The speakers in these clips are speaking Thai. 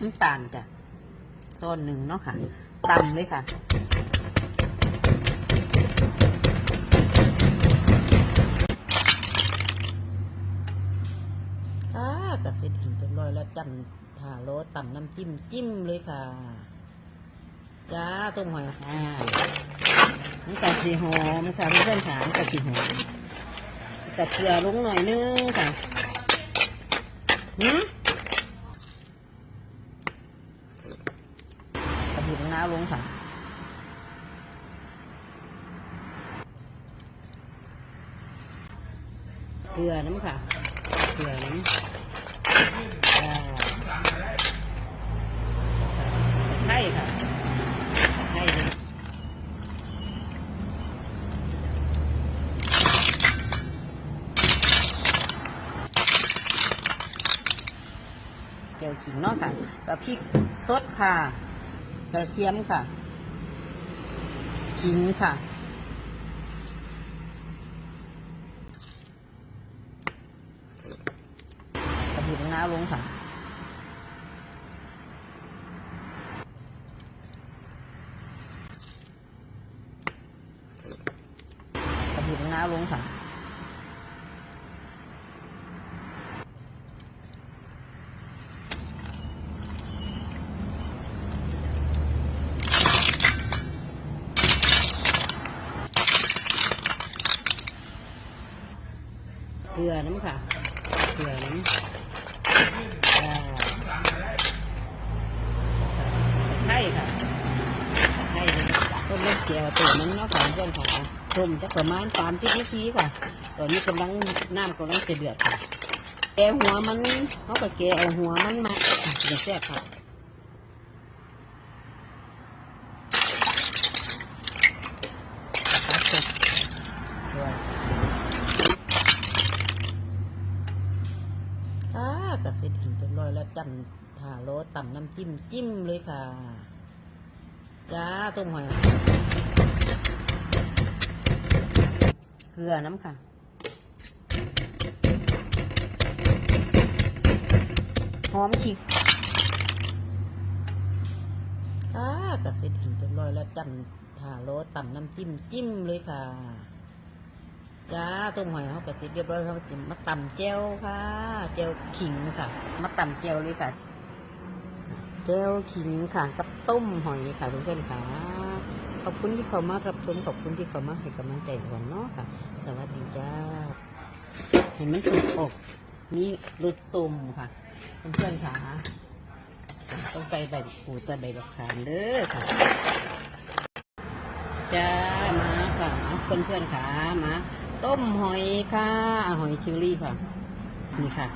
น้ำตาลจ้ะโซนหนึ่งเนาะค่ะตำเลยค่ะอ่ากระสิทธิ์เห็นเป็นรอยแล้วจำถาโรต่ำน้ำจิ้มจิ้มเลยค่ะ จ้าต้มหอยอ่ามันกัดสีหอมค่ะเพื่อนๆขามกัดสีหอมกัดเกลือลงหน่อยนึงค่ะหืมกระดิ่งน้าลงค่ะ เกลือน้ำค่ะ เกลือน้ำอ่าไข่ค่ะไข่เลยเจียวขิงเนาะค่ะกับพริกสดค่ะ กระเทียมค่ะ ขิงค่ะ กระดิ่ง น้าลงค่ะกระดิ่งน้าลงค่ะเกลือน้ำค่ะเกลือน้ำ ไข่ค่ะไข่ต้มเล็กเจียวตัวมันเนาะค่ะเพื่อนค่ะต้มจะประมาณสามสิบนาทีค่ะตอนนี้กำลังน้ำกำลังจะเดือดค่ะแกหัวมันเขาก็แกเอาหัวมันมาจะแซ่บค่ะครับผมด้วย อ่ากระสิทธิ์เห็นเป็นรอยแล้ว จำถาโรต่ำน้ำจิ้มจิ้มเลยค่ะ จ้าต้มหอยเกลือน้ำค่ะหอมขิงอ่ากระสิทธิ์เห็นเป็นรอยแล้วจำถาโรต่ำน้ำจิ้มจิ้มเลยค่ะ จ้าต้มหอยเขากระสิบเรียบร้อยเขาจะมาตำเจลค่ะเจลขิงค่ะ มาตำเจลเลยค่ะเจลขิงค่ะกับต้มหอยค่ะทุกท่านค่ะขอบคุณที่เขามารับชมขอบคุณที่เขามาให้กำลังใจกันเนาะค่ะ สวัสดีจ้าเห็นมันถูกอกมีรสส้มค่ะเพื่อนๆค่ะต้องใส่ใบปูใส่ใบมะขามเด้อค่ะจ้ามาค่ะเพื่อนๆค่ะมา ต้มหอยค่ะหอยเชอรี่ค่ะ นี่ค่ะ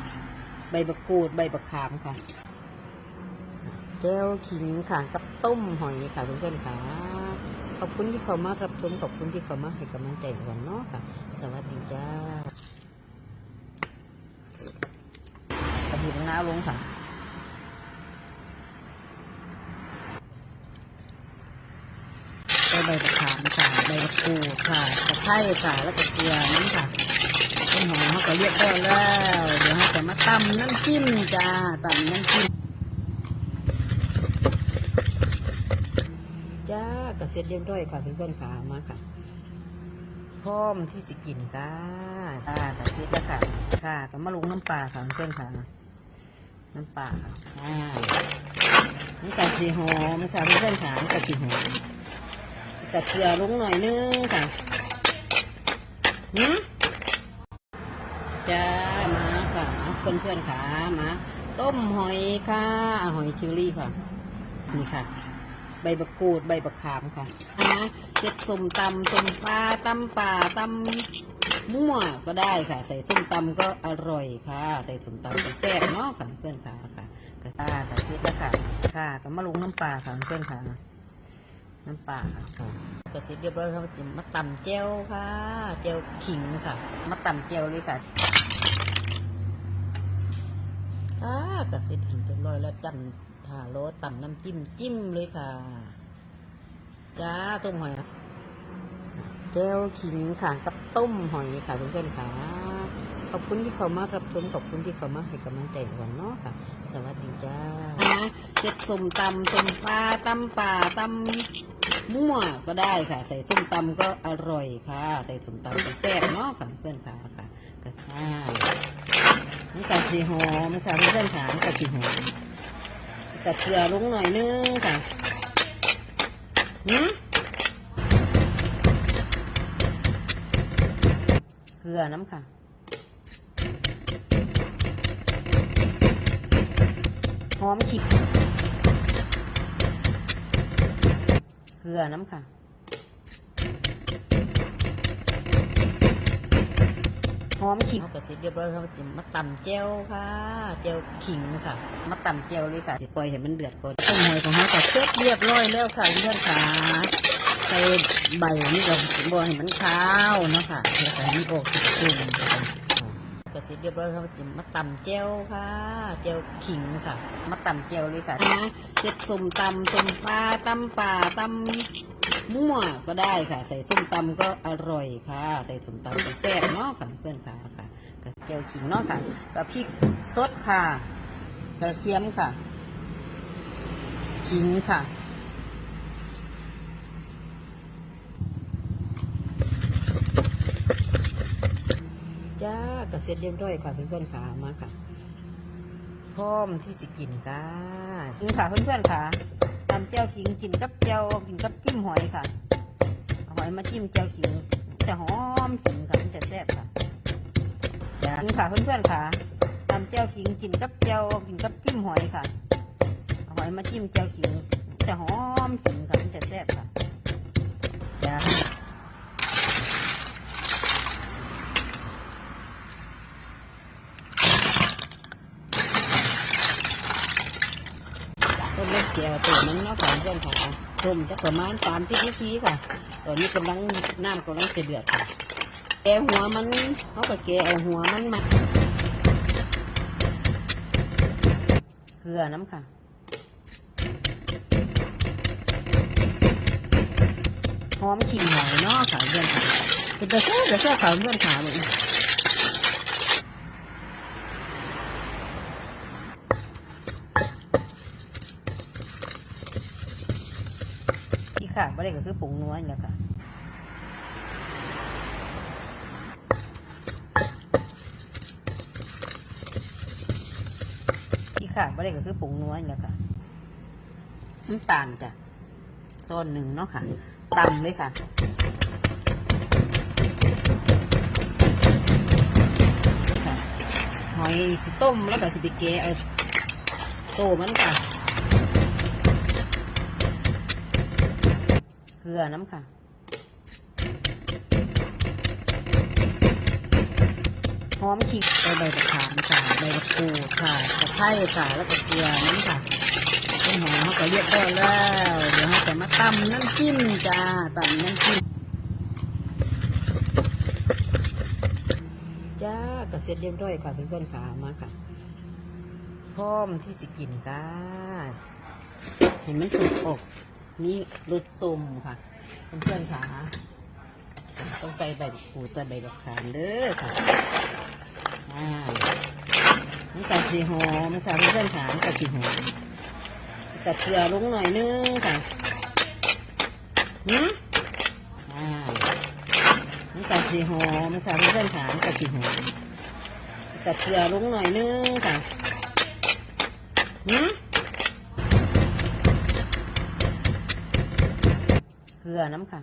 ใบมะกูดใบมะขามค่ะเจลขิงค่ะกับต้มหอยค่ะเพื่อนๆค่ะ ขอบคุณที่เขามารับชมขอบคุณที่เขามาให้กำลังใจกันเนาะค่ะ สวัสดีจ้ากระดิ่งน้าลงค่ะใบใบมะ มะใบมะกรูดค่ะตะไคร้ค่ะแล้วก็เกลือน้ำค่ะต้นหอมเขาก็เรียบร้อยแล้ว เดี๋ยวเราจะมาตำน้ำจิ้มจ้าตำน้ำจิ้มจ้ากระเซ็จเรียบร้อยค่ะเพื่อนๆค่ะมาค่ะพร้อมที่สิกินค่ะจ้ากระเซ็จแล้วค่ะ ค่ะก็มาลงน้ำปลาค่ะเพื่อนๆค่ะ น้ำปลาค่ะอ่าน้ำกะสีหอมค่ะเพื่อนๆค่ะน้ำกะสีหอม กับเกลือลงหน่อยนึงค่ะหืมจ้ามาค่ะเพื่อนเพื่อนๆค่ะมาต้มหอยค่ะหอยเชอรี่ค่ะ นี่ค่ะ ใบมะกูดใบมะขามค่ะนะเจ็ดส้มตำส้มปลาตำป่าตำมั่วก็ได้ค่ะ ใส่ส้มตำก็อร่อยค่ะ ใส่ส้มตำก็แซ่บเนาะค่ะเพื่อนค่ะค่ะกระตาค่ะเจ็ดล้วค่ะ ค่ะก็มาลงน้ำปลาค่ะเพื่อนค่ะ น้ำปลาค่ะกระสิบเรียบร้อยเขาจะมาตำเจลค่ะ เจลขิงค่ะ มาตำเจลเลยค่ะอ่ากระสิบเห็นเป็นรอยแล้วจำถาโรสตำน้ำจิ้มจิ้มเลยค่ะจ้าต้มหอยเจลขิงค่ะกับต้มหอยค่ะเพื่อนๆค่ะ ขอบคุณที่เขามารับชมขอบคุณที่เขามาให้กำลังใจวันเนาะค่ะ สวัสดีจ้าเจ็ดส้มตำส้มปลาตำป่าตำมั่วก็ได้ค่ะ ใส่ส้มตำก็อร่อยค่ะ ใส่ส้มตำก็แซ่บเนาะค่ะเพื่อนค่ะค่ะกระซ่ามันกะสีหอมค่ะเพื่อนค่ะมันกะสีหอมกระเทียมลงหน่อยนึงค่ะหืมเกลือน้ำค่ะ หอมขิงเกลือน้ำค่ะ หอมขิงเอากระสิเรียบร้อยครับจิมาตำเจลค่ะ เจลขิงค่ะ มาตำเจลเลยค่ะสิปล่อยให้มันเดือดก่อนต้มหอยของเขาก็เสร็จเรียบร้อยแล้วค่ะเพื่อนค่ะใส่ใบนี่ก็บอให้มันขาวเนาะค่ะแล้วก็ให้มันออกตุ่มๆก็เส ร็จเรียบร้อยครับจิมาตำเจลค่ะ เจลขิงค่ะ มาตำเจลเลยค่ะเจ็ดส้มตำส้มปลาตำป่าตำมั่วก็ได้ค่ะ ใส่ส้มตำก็อร่อยค่ะ ใส่ส้มตำก็แซ่บเนาะค่ะเพื่อนค่ะค่ะกับเจลขิงเนาะค่ะกับพริกสดค่ะ กระเทียมค่ะขิงค่ะ จ้ากระเซ็จเรียบร้อยค่ะเพื่อนๆค่ะมาค่ะพร้อมที่สิกินค่ะนี่ค่ะเพื่อนๆค่ะตำเจียวขิงกินกับเจียวกินกับจิ้มหอยค่ะหอยมาจิ้มเจียวขิงจะหอมขิงค่ะมันจะแซ่บค่ะจ้านี่ค่ะเพื่อนๆค่ะตำเจียวขิงกินกับเจียวกินกับจิ้มหอยค่ะหอยมาจิ้มเจียวขิงจะหอมขิงค่ะมันจะแซ่บค่ะจ้า ต้มเล็กเกียวตัวมันเนาะค่ะเพื่อนค่ะต้มจะประมาณสามสิบนาทีค่ะตอนนี้กำลังน้ำกำลังจะเดือดค่ะแกหัวมันเขาก็แกเอาหัวมันมาเกลือน้ำค่ะหอมขิงหอยเนาะค่ะเพื่อนค่ะเป็นตะเซ่ตะเซ่ขาวเพื่อนขาเหมือนที่ ขาดไม่ได้ก็คือผงนัวนี่แหละค่ะที่ขาดไม่ได้ก็คือผงนัวนี่แหละค่ะน้ำตาลจ้ะโซนหนึ่งเนาะค่ะตำเลยค่ะหอยต้มแล้วก็สิไปแกะโตมันค่ะ เกลือน้ำค่ะหอมขิงใบใบมะขามค่ะใบมะกรูดค่ะตะไคร้ค่ะแล้วก็เกลือน้ำค่ะต้นหอมเขาก็เรียบร้อยแล้วเดี๋ยวเราจะมาตำน้ำจิ้มจ้าตำน้ำจิ้มจ้ากระเซ็จเรียบร้อยค่ะเพื่อนๆค่ะมาค่ะพร้อมที่สิกินค่ะ เห็นมันสุกอก นี่รสส้มค่ะเพื่อนๆค่ะต้องใส่ใบกูใส่ใบมะขามเด้อค่ะอ่ามันกะสีหอมค่ะเพื่อนๆค่ะมันกะสีหอมกะเกลือลงหน่อยนึงค่ะหืมอ่ามันกะสีหอมค่ะเพื่อนๆค่ะมันกะสีหอมกะเกลือลงหน่อยนึงค่ะหืม ลือน้ำค่ะ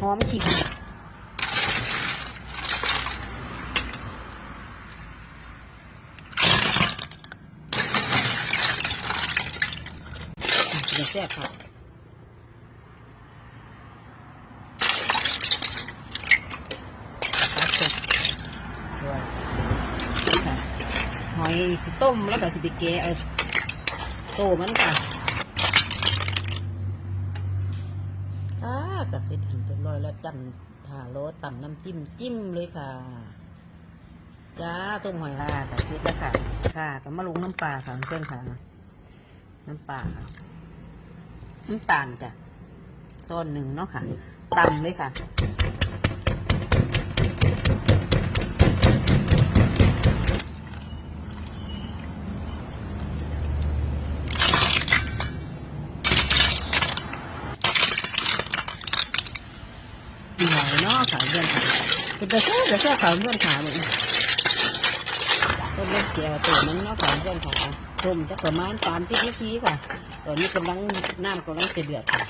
หอมขิงเดี๋ยวแซ่บค่ะหอยต้มแล้วก็สิไปแกะ โตมันค่ะอ่ากระสิถึงเรียบร้อยแล้วจำถาโรต่ำน้ำจิ้มจิ้มเลยค่ะ จ้าต้มหอยค่ะกระสิแล้วค่ะ ค่ะก็มาลงน้ำปลาค่ะเพื่อนค่ะ น้ำปลาค่ะน้ำตาลจ้ะโซนหนึ่งเนาะค่ะตำเลยค่ะ หน่อย เนาะค่ะเพื่อนค่ะเป็นแต่เสื้อแต่เสื้อขาเพื่อนขาเหมือนต้นเล็กเกี่ยวตัวมันเนาะค่ะเพื่อนค่ะต้มจะประมาณสามสิบนาทีค่ะตอนนี้กำลังน้ำกำลังจะเดือดค่ะ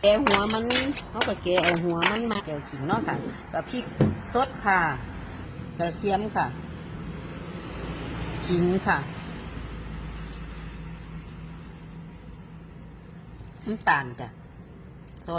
แกหัวมันเขาก็แกเอาหัวมันมาแกะขิงเนาะค่ะกับพริกสดค่ะ กระเทียมค่ะขิงค่ะน้ำตาลจ้ะ